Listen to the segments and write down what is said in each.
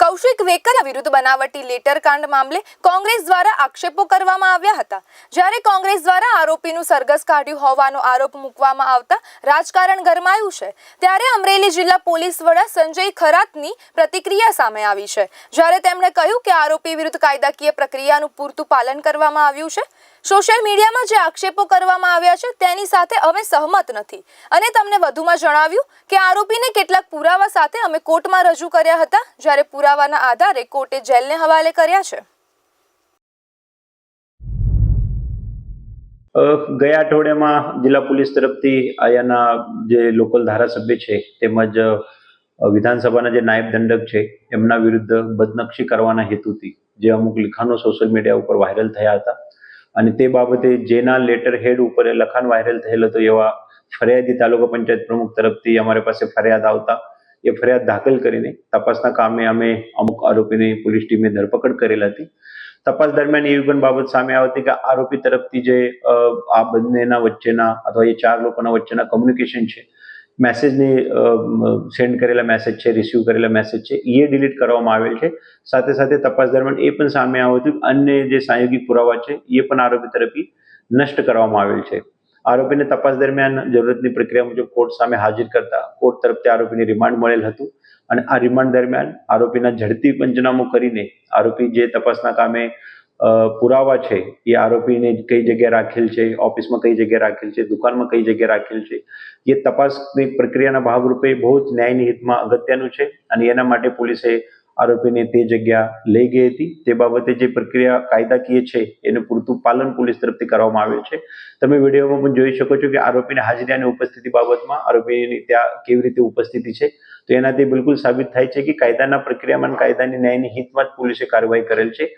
કૌશિક વેકરા વિરુદ્ધ બનાવટી લેટર કાંડ મામલે કોંગ્રેસ દ્વારા આક્ષેપો કરવામાં આવ્યા હતા. જ્યારે કોંગ્રેસ દ્વારા આરોપીનું સરઘસ કાઢ્યું હોવાનો આરોપ મૂકવામાં આવતા રાજકારણ ગરમાયું છે, ત્યારે અમરેલી જિલ્લા પોલીસ વડા સંજય ખરાતની પ્રતિક્રિયા સામે આવી છે. જ્યારે તેમણે કહ્યું કે આરોપી વિરુદ્ધ કાયદાકીય પ્રક્રિયાનું પૂરતું પાલન કરવામાં આવ્યું છે, સોશિયલ મીડિયામાં જે આક્ષેપો કરવામાં આવ્યા છે તેની સાથે અમે સહમત નથી. અને તમને વધુમાં જણાવ્યું કે આરોપીને કેટલાક પુરાવા સાથે અમે કોર્ટમાં રજૂ કર્યા હતા, જ્યારે પુરાવાના આધારે કોર્ટે જેલને હવાલે કર્યા છે. ગયા અઠવાડિયામાં જિલ્લા પોલીસ તરફથી અહીંયાના જે લોકલ ધારાસભ્ય છે, તેમજ વિધાનસભાના જે નાયબ દંડક છે, એમના વિરુદ્ધ બદનક્ષી કરવાના હેતુથી જે અમુક લિખાણો સોશિયલ મીડિયા ઉપર વાયરલ થયા હતા. અને તે બાબતે જેના લેટર હેડ ઉપર લખાણ વાયરલ થયેલ હતો એવા ફરિયાદી તાલુકા પંચાયત પ્રમુખ તરફથી અમારી પાસે ફરિયાદ આવતા એ ફરિયાદ દાખલ કરીને તપાસના કામે અમે અમુક આરોપીની પોલીસ ટીમે ધરપકડ કરેલ હતી. તપાસ દરમિયાન એવી પણ બાબત સામે આવતી કે આરોપી તરફથી જે આ બંનેના વચ્ચેના અથવા એ ચાર લોકોના વચ્ચેના કમ્યુનિકેશન છે મેસેજની સેન્ડ કરેલા મેસેજ છે રિસીવ કરેલા મેસેજ છે એ ડિલીટ કરવામાં આવેલ છે. સાથે સાથે તપાસ દરમિયાન એ પણ સામે આવ્યું હતું અન્ય જે સાયોગિક પુરાવા છે, એ પણ આરોપી તરફથી નષ્ટ કરવામાં આવેલ છે. આરોપીને તપાસ દરમિયાન જરૂરતની પ્રક્રિયા મુજબ કોર્ટ સામે હાજર કરતા કોર્ટ તરફથી આરોપીને રિમાન્ડ મળેલ હતું અને આ રિમાન્ડ દરમિયાન આરોપીના ઝડપી પંચનામું કરીને આરોપી જે તપાસના કામે પુરાવા છે એ આરોપીને કઈ જગ્યાએ રાખેલ છે, ઓફિસમાં કઈ જગ્યાએ રાખેલ છે, દુકાનમાં કઈ જગ્યાએ રાખેલ છે, એ તપાસની પ્રક્રિયાના ભાગરૂપે બહુ જ ન્યાયની હિતમાં અગત્યનું છે અને એના માટે પોલીસે આરોપીને તે જગ્યા લઈ ગઈ હતી. તે બાબતે જે પ્રક્રિયા કાયદાકીય છે, એનું પૂરતું પાલન પોલીસ તરફથી કરવામાં આવ્યું છે. તમે વિડીયોમાં પણ જોઈ શકો છો કે આરોપીની હાજરી અને ઉપસ્થિતિ બાબતમાં આરોપીની ત્યાં કેવી રીતે ઉપસ્થિતિ છે. તો એનાથી બિલકુલ સાબિત થાય છે કે કાયદાના પ્રક્રિયામાં કાયદાની ન્યાયની હિતમાં જ પોલીસે કાર્યવાહી કરેલ છે.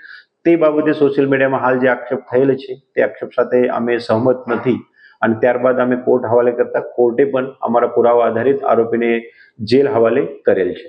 તે બાબતે સોશિયલ મીડિયામાં હાલ જે આક્ષેપ થયેલ છે, તે આક્ષેપ સાથે અમે સહમત નથી. અને ત્યારબાદ અમે કોર્ટ હવાલે કરતા કોર્ટે પણ અમારા પુરાવા આધારિત આરોપીને જેલ હવાલે કરેલ છે.